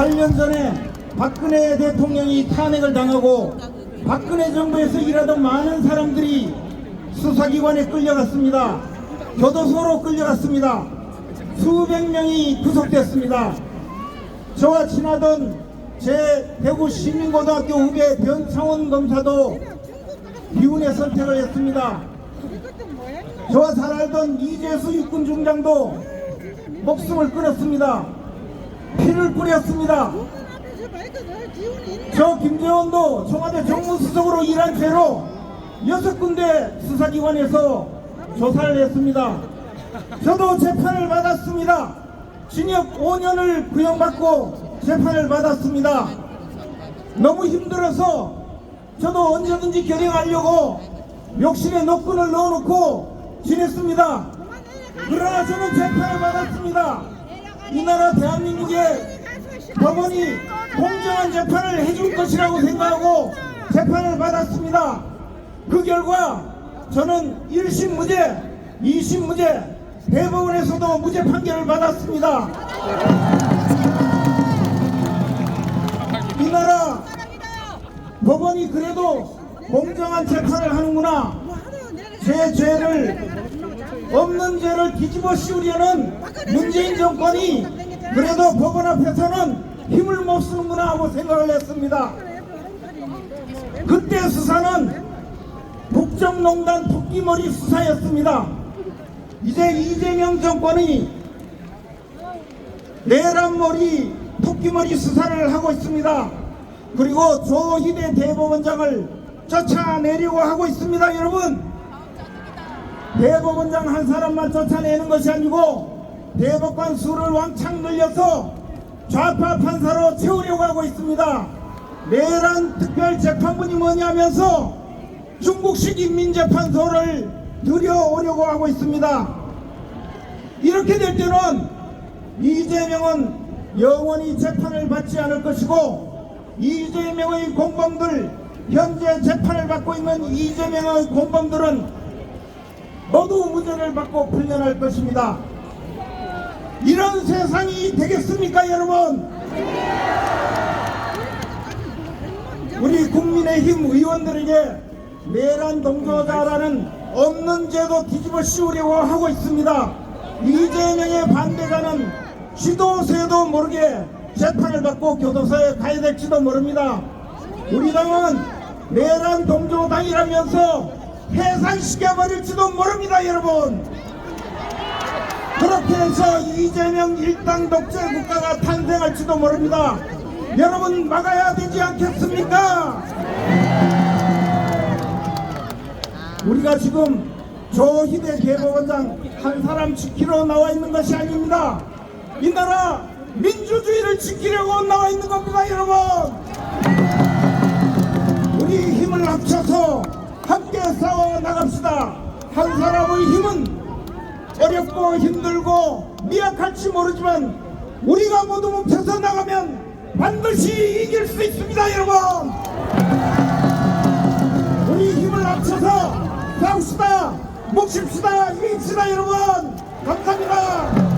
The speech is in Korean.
8년 전에 박근혜 대통령이 탄핵을 당하고 박근혜 정부에서 일하던 많은 사람들이 수사기관에 끌려갔습니다. 교도소로 끌려갔습니다. 수백 명이 구속됐습니다. 저와 친하던 제 대구 시민고등학교 후배 변창원 검사도 비운의 선택을 했습니다. 저와 잘 알던 이재수 육군 중장도 목숨을 끊었습니다. 피를 뿌렸습니다. 저 김재원도 청와대 정무수석으로 일한 죄로 여섯 군데 수사기관에서 조사를 했습니다. 저도 재판을 받았습니다. 징역 5년을 구형받고 재판을 받았습니다. 너무 힘들어서 저도 언제든지 결행하려고 욕실에 노끈을 넣어놓고 지냈습니다. 그러나 저는 재판을 받았습니다. 이 나라 대한민국에 법원이 공정한 재판을 해줄 것이라고 생각하고 재판을 받았습니다. 그 결과 저는 1심 무죄, 2심 무죄, 대법원에서도 무죄 판결을 받았습니다. 이 나라 법원이 그래도 공정한 재판을 하는구나. 제 죄를 없는 죄를 뒤집어 씌우려는 문재인 정권이 그래도 법원 앞에서는 힘을 못 쓰는구나 하고 생각을 했습니다. 그때 수사는 국정농단 토끼머리 수사였습니다. 이제 이재명 정권이 내란머리 토끼머리 수사를 하고 있습니다. 그리고 조희대 대법원장을 쫓아내려고 하고 있습니다, 여러분. 대법원장 한 사람만 쫓아내는 것이 아니고 대법관 수를 왕창 늘려서 좌파 판사로 채우려고 하고 있습니다. 내란 특별재판부니 뭐냐면서 중국식 인민재판소를 들여오려고 하고 있습니다. 이렇게 될 때는 이재명은 영원히 재판을 받지 않을 것이고 이재명의 공범들 현재 재판을 받고 있는 이재명의 공범들은 모두 무죄를 받고 풀려날 것입니다. 이런 세상이 되겠습니까, 여러분? 우리 국민의힘 의원들에게 내란 동조자라는 없는 죄도 뒤집어 씌우려고 하고 있습니다. 이재명의 반대자는 시도 새도 모르게 재판을 받고 교도소에 가야 될지도 모릅니다. 우리 당은 내란 동조당이라면서 해산시켜버릴지도 모릅니다, 여러분. 그렇게 해서 이재명 일당 독재 국가가 탄생할지도 모릅니다. 여러분 막아야 되지 않겠습니까? 우리가 지금 조희대 대법원장 한 사람 지키러 나와 있는 것이 아닙니다. 이 나라 민주주의를 지키려고 나와 있는 겁니다, 여러분. 싸워 나갑시다. 한 사람의 힘은 어렵고 힘들고 미약할지 모르지만 우리가 모두 뭉쳐서 나가면 반드시 이길 수 있습니다, 여러분. 우리 힘을 합쳐서 싸웁시다. 뭉칩시다. 이깁시다, 여러분. 감사합니다.